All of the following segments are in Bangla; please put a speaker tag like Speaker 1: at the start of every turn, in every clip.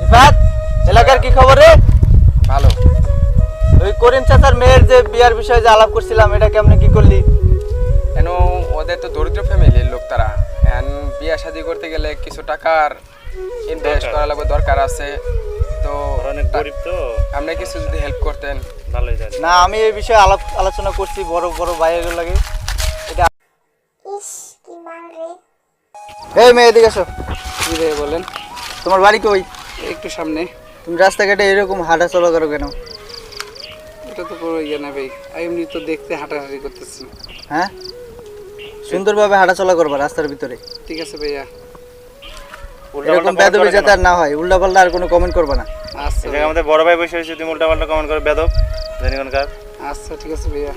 Speaker 1: রিফাত এলাকার কি খবর রে?
Speaker 2: ভালো।
Speaker 1: ওই করিম চাচার মেয়ের যে বিয়ার বিষয়ে যে আলাপ করছিলাম এটা কেমনে কি করলি?
Speaker 2: কেন ওদের তো দরিদ্র ফ্যামিলির লোক তারা। বিয়ে শাদি করতে গেলে কিছু টাকার ইনভেস্ট করা লাগবে দরকার আছে। তো
Speaker 3: অনেক গরিব তো।
Speaker 2: আপনি কিছু যদি হেল্প করতেন।
Speaker 3: ভালোই
Speaker 1: না আমি এই বিষয়ে আলাপ আলোচনা করছি বড় বড় ভাইয়ের লাগে। এটা
Speaker 4: ইস কি মাল রে।
Speaker 1: এই মেয়ে এদিকে এসো।
Speaker 2: কি রে বলেন?
Speaker 1: তোমার বাড়ি কই?
Speaker 2: একটু সামনে।
Speaker 1: তুমি রাস্তাঘাটে এরকম হাঁটা চলা করো কেন?
Speaker 2: এটা তো পুরো ইয়ে না ভাই। এমনি তো দেখতে হাঁটাহাঁটি করতেছি।
Speaker 1: হ্যাঁ? সুন্দরভাবে হাঁটা চলা করবা রাস্তার ভিতরে।
Speaker 2: ঠিক আছে ভাইয়া।
Speaker 1: এরকম বেদবি যাতে আর না হয় উল্টা পাল্টা আর কোনো কমেন্ট করবা না।
Speaker 2: আচ্ছা
Speaker 3: আমাদের বড় ভাই বসে হয়েছে তুমি উল্টা পাল্টা কমেন্ট করে বেদব জানি কোনকার
Speaker 2: আচ্ছা ঠিক আছে ভাইয়া।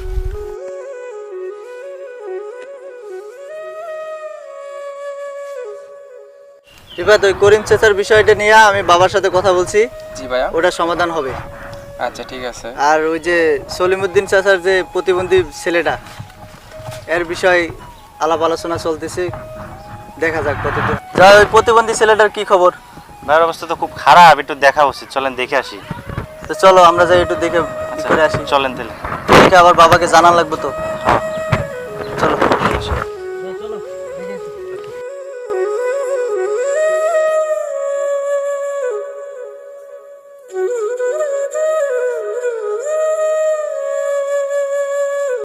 Speaker 1: রিফাত ওই করিম চাচার বিষয়টা নিয়ে আমি বাবার সাথে কথা বলছি।
Speaker 2: জি ভাইয়া।
Speaker 1: ওটা সমাধান হবে।
Speaker 2: আচ্ছা ঠিক আছে।
Speaker 1: আর ওই যে সলিমুদ্দিন চাচার যে প্রতিবন্ধী ছেলেটা এর বিষয় আলাপ আলোচনা চলতেছে দেখা যাক কতদূর। যা ওই প্রতিবন্ধী ছেলেটার কি খবর?
Speaker 3: ভাইয়ের অবস্থা তো খুব খারাপ একটু দেখা উচিত চলেন দেখে আসি।
Speaker 1: তো চলো আমরা যাই একটু দেখে
Speaker 3: আচ্ছা
Speaker 1: করে আসি।
Speaker 3: চলেন তাহলে।
Speaker 1: আবার বাবাকে জানান লাগবে তো।
Speaker 3: হ্যাঁ।